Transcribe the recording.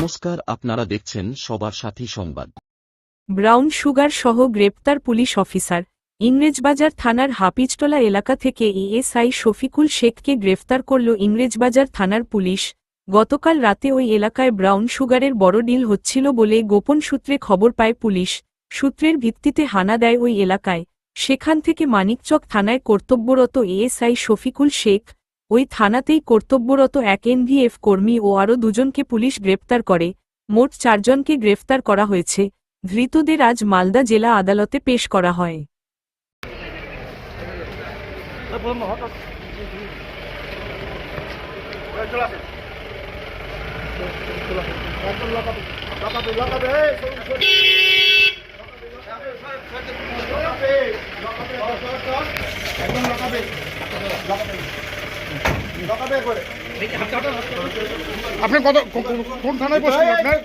নমস্কার, আপনারা দেখছেন সবার সাথী সংবাদ। ব্রাউন সুগার সহ গ্রেপ্তার পুলিশ অফিসার। ইংরেজবাজার থানার হাপিজটোলা এলাকা থেকে ইএসআই শফিকুল শেখকে গ্রেফতার করল ইংরেজবাজার থানার পুলিশ। গতকাল রাতে ওই এলাকায় ব্রাউন সুগারের বড় ডিল হচ্ছিল বলে গোপন সূত্রে খবর পায় পুলিশ। সূত্রের ভিত্তিতে হানা দেয় ওই এলাকায়। সেখান থেকে মানিকচক থানায় কর্তব্যরত এএসআই শফিকুল শেখ ওই থানাতেই কর্তব্যরত এক এনভিএফ কর্মী ও আরও দুজনকে পুলিশ গ্রেপ্তার করে। মোট চারজনকে গ্রেফতার করা হয়েছে। ধৃতদের আজ মালদা জেলা আদালতে পেশ করা হয়। আপনি কত কোন থানায় বসেন আপনার